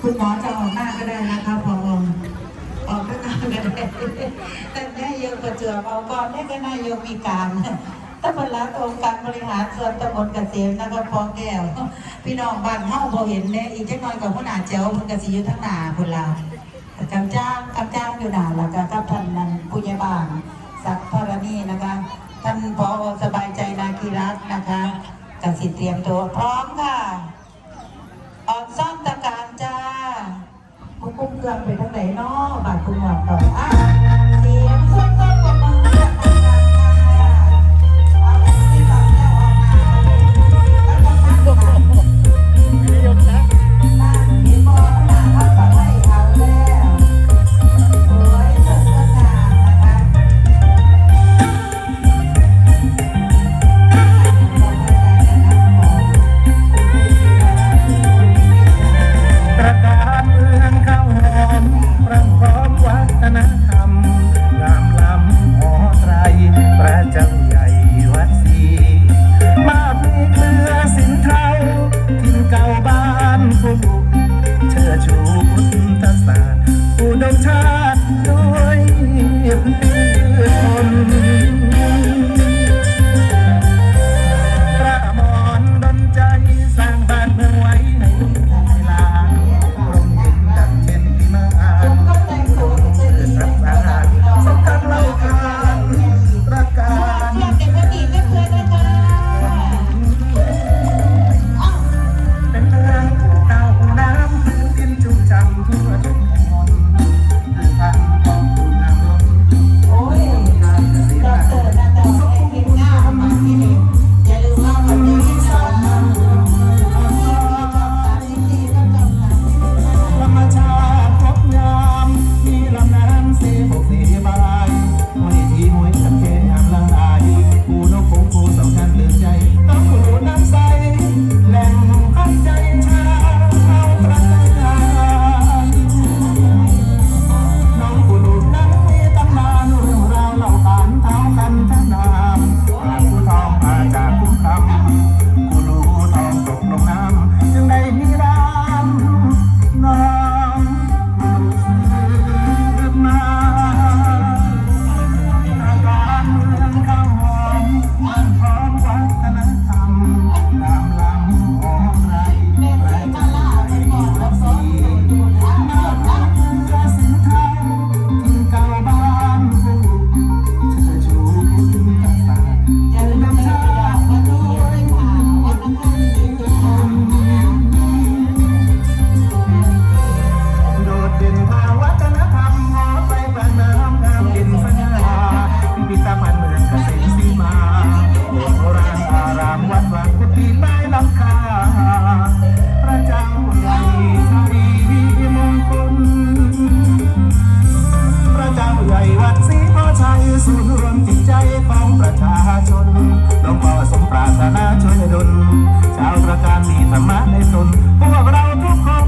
คุณหมอจะออกหน้าก็ได้นะคะพอออกข้างหน้าก็ได้แต่แม่ยกประเจวบเอาก่อนแม่ก็นายกมีการตำบลละองค์การบริหารส่วนตำบลเกษมนะคะพอแก้ว พี่น้องบ้านเฮาพอเห็นเนี่ยอีกจักหน่อยกับผู้หนาเจ้ามันกสิยู่ทั้งหนาคนเรากำจ้างกำจ้างอยู่หนาแล้วก็กับท่านนั้นผู้ใหญ่บ้านสักพรณีนะคะ ท่านพอสบายใจนาคีรัตน์นะคะกสิเตรียมตัวพร้อมค่ะ เครื่องไปทางไหนเนาะบาดคุณหมอก่อนอะ ใจของประชาชนหลวงพ่อสมปรารถนาช่วยดลชาวประการมีธรรมะในตนพวกเราทุกคน